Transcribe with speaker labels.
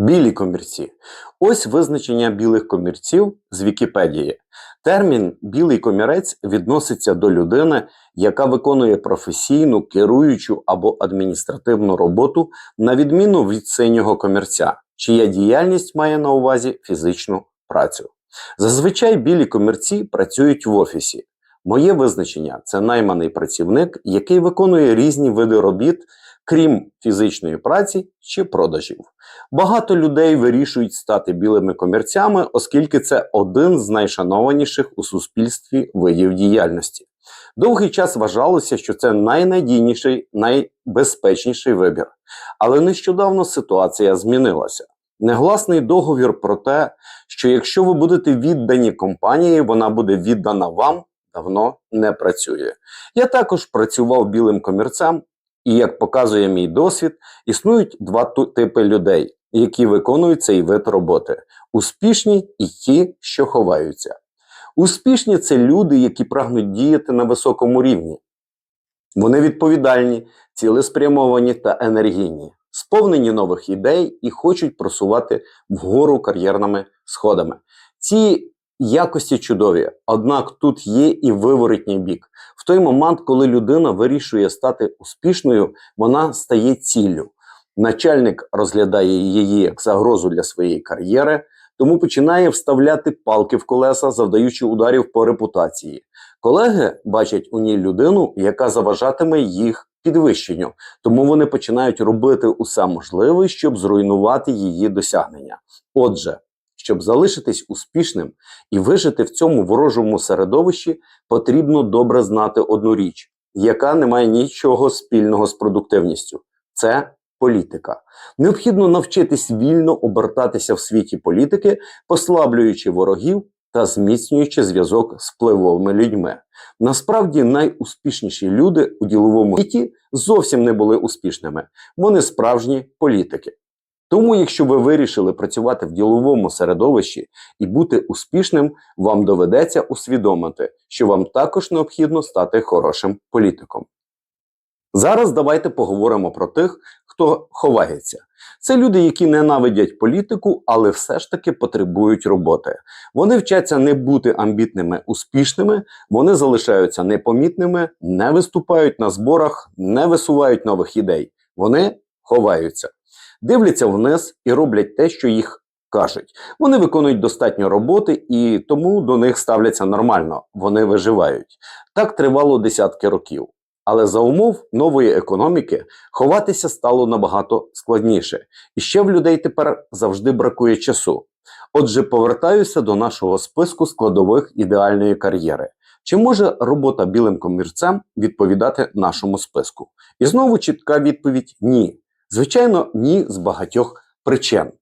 Speaker 1: Білі комірці. Ось визначення білих комірців з Вікіпедії. Термін білий комірець відноситься до людини, яка виконує професійну, керуючу або адміністративну роботу на відміну від синього комірця, чия діяльність має на увазі фізичну працю. Зазвичай білі комірці працюють в офісі. Моє визначення це найманий працівник, який виконує різні види робіт, крім фізичної праці чи продажів. Багато людей вирішують стати білими комірцями, оскільки це один з найшанованіших у суспільстві видів діяльності. Довгий час вважалося, що це найнадійніший, найбезпечніший вибір. Але нещодавно ситуація змінилася. Негласний договір про те, що якщо ви будете віддані компанії, вона буде віддана вам, давно не працює. Я також працював білим комірцем, і як показує мій досвід, існують два типи людей, які виконують цей вид роботи: успішні і ті, що ховаються. Успішні це люди, які прагнуть діяти на високому рівні. Вони відповідальні, цілеспрямовані та енергійні, сповнені нових ідей і хочуть просувати вгору кар'єрними сходами. Ці якості чудові, однак тут є і виворотній бік. В той момент, коли людина вирішує стати успішною, вона стає ціллю. Начальник розглядає її як загрозу для своєї кар'єри, тому починає вставляти палки в колеса, завдаючи ударів по репутації. Колеги бачать у ній людину, яка заважатиме їх підвищенню, тому вони починають робити усе можливе, щоб зруйнувати її досягнення. Отже, щоб залишитись успішним і вижити в цьому ворожому середовищі, потрібно добре знати одну річ, яка не має нічого спільного з продуктивністю. Це політика. Необхідно навчитись вільно обертатися в світі політики, послаблюючи ворогів та зміцнюючи зв'язок з впливовими людьми. Насправді найуспішніші люди у діловому світі зовсім не були успішними. Вони справжні політики. Тому, якщо ви вирішили працювати в діловому середовищі і бути успішним, вам доведеться усвідомити, що вам також необхідно стати хорошим політиком. Зараз давайте поговоримо про тих, хто ховається. Це люди, які ненавидять політику, але все ж таки потребують роботи. Вони вчаться не бути амбітними, успішними, вони залишаються непомітними, не виступають на зборах, не висувають нових ідей. Вони ховаються, дивляться вниз і роблять те, що їх кажуть. Вони виконують достатньо роботи і тому до них ставляться нормально. Вони виживають. Так тривало десятки років. Але за умов нової економіки ховатися стало набагато складніше. І ще в людей тепер завжди бракує часу. Отже, повертаюся до нашого списку складових ідеальної кар'єри. Чи може робота білим комірцем відповідати нашому списку? І знову чітка відповідь ні. Звичайно, ні з багатьох причин.